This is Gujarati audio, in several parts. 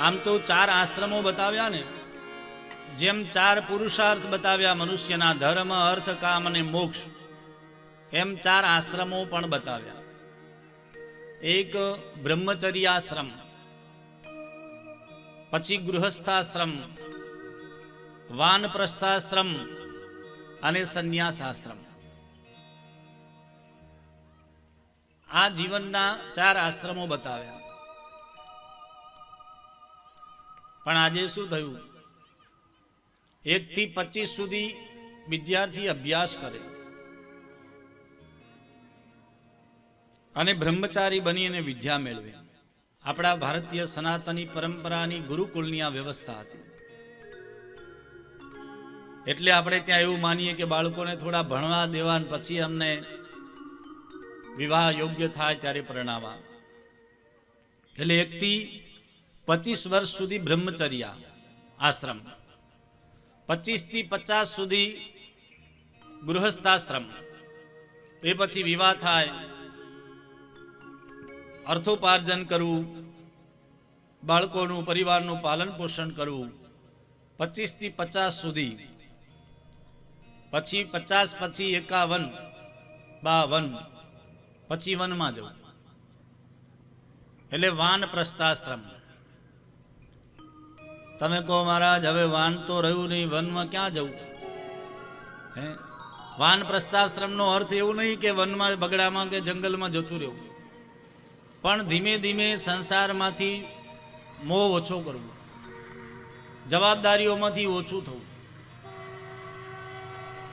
આમ તો ચાર આશ્રમો બતાવ્યા ને, જેમ ચાર પુરુષાર્થ બતાવ્યા મનુષ્યના ધર્મ, અર્થ, કામ અને મોક્ષ, એમ ચાર આશ્રમો પણ બતાવ્યા. એક બ્રહ્મચર્યાશ્રમ, પછી ગૃહસ્થાશ્રમ, વાનપ્રસ્થાશ્રમ અને સંન્યાસાશ્રમ. આ જીવનના ચાર આશ્રમો બતાવ્યા. પણ આજે શું થયું? એક થી પચીસ સુધી વિદ્યાર્થી અભ્યાસ કરે. અને બ્રહ્મચારી બની અને વિદ્યા મેળવે. આપણા ભારતીય સનાતની પરંપરાની ગુરુકુળની આ વ્યવસ્થા હતી. એટલે આપણે ત્યાં એવું માનીએ કે બાળકોને થોડા ભણવા દેવા પછી અમને વિવાહ યોગ્ય થાય ત્યારે પરણાવા એટલે એકથી પચીસ વર્ષ સુધી બ્રહ્મચર્યા, આશ્રમ. પચીસથી પચાસ સુધી ગૃહસ્થાશ્રમ. એ પછી વિવાહ થાય. અર્થોપાર્જન કરવું, બાળકોનું, પરિવારનું પાલન પોષણ કરવું. પચીસથી પચાસ સુધી. પછી પચાસ, પછી એકાવન, બાવન, પછી વનમાં જવું. એટલે વાન પ્રસ્થાશ્રમ. તમે કહો, મહારાજ, હવે વાન તો રહ્યું નહીં, વનમાં ક્યાં જવું? હે? વાન પ્રસ્થાશ્રમનો અર્થ એવું નહીં કે વનમાં બગડામાં કે જંગલમાં જતું રહેવું. પણ ધીમે ધીમે સંસારમાંથી મોહ ઓછો કરવો. જવાબદારીઓમાંથી ઓછું થવું.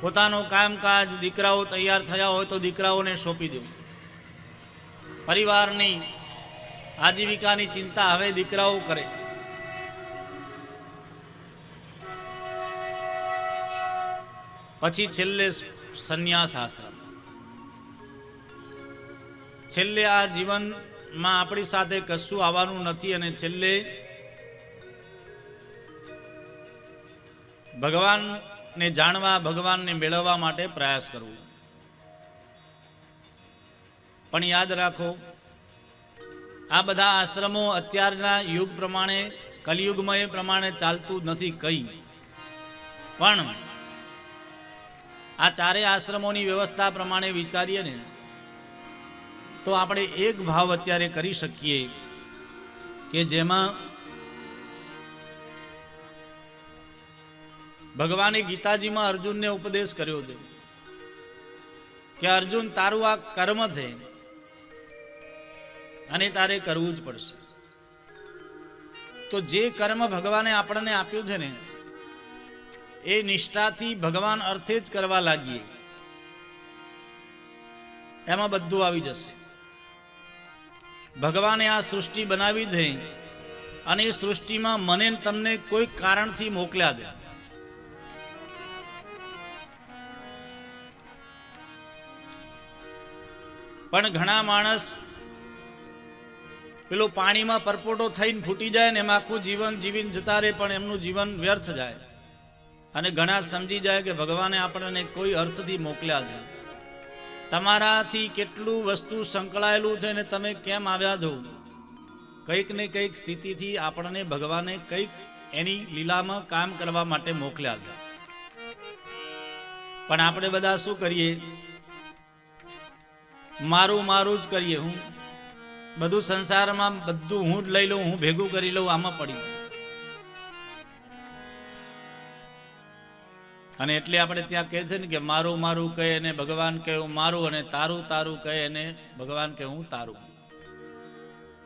પોતાનું કામકાજ, દીકરાઓ તૈયાર થયા હોય તો દીકરાઓને સોંપી દેવું. પરિવારની આજીવિકાની ચિંતા હવે દીકરાઓ કરે. પછી છેલ્લે સંન્યાસ આશ્રમ છેલ્લે આ જીવનમાં આપણી સાથે કશું આવવાનું નથી અને છેલ્લે ભગવાનને જાણવા, ભગવાનને મેળવવા માટે પ્રયાસ કરવો. પણ યાદ રાખો, આ બધા આશ્રમો અત્યારના યુગ પ્રમાણે, કલિયુગમાં પ્રમાણે ચાલતું નથી કઈ. પણ આ ચારે આશ્રમોની વ્યવસ્થા પ્રમાણે વિચારીએ ને, તો આપણે એક ભાવ અત્યારે કરી શકીએ કે જેમાં ભગવાને ગીતાજીમાં અર્જુનને ઉપદેશ કર્યો છે કે અર્જુન, તારું આ કર્મ છે અને તારે કરવું જ પડશે. તો જે કર્મ ભગવાને આપણને આપ્યું છે ને એ નિષ્ઠાથી ભગવાન અર્થે જ કરવા લાગીએ. એમાં બધું આવી જશે. ભગવાને આ સૃષ્ટિ બનાવી છે અને એ સૃષ્ટિમાં મને તમને કોઈ કારણથી મોકલ્યા દે. પણ ઘણા માણસ પેલો પાણીમાં પરપોટો થઈને ફૂટી જાય ને એમાં આખું જીવન જીવીને જતા રહે, પણ એમનું જીવન વ્યર્થ જાય. અને ઘણા સમજી જાય કે ભગવાને આપણને કોઈ અર્થથી મોકલ્યા છે. તમારાથી કેટલું વસ્તુ સંકળાયેલું છે ને તમે કેમ આવ્યા છો? કંઈક ને કંઈક સ્થિતિથી આપણને ભગવાને કંઈક એની લીલામાં કામ કરવા માટે મોકલ્યા છે. પણ આપણે બધા શું કરીએ? મારું મારું જ કરીએ હું. બધું સંસારમાં બધું હું જ લઈ લઉં, હું ભેગું કરી લઉં, આમાં પડી અને એટલે આપણે ત્યાં કહે છે ને કે મારું મારું કહે અને ભગવાન કહે હું મારું અને તારું તારું કહે ને ભગવાન કહે હું તારું.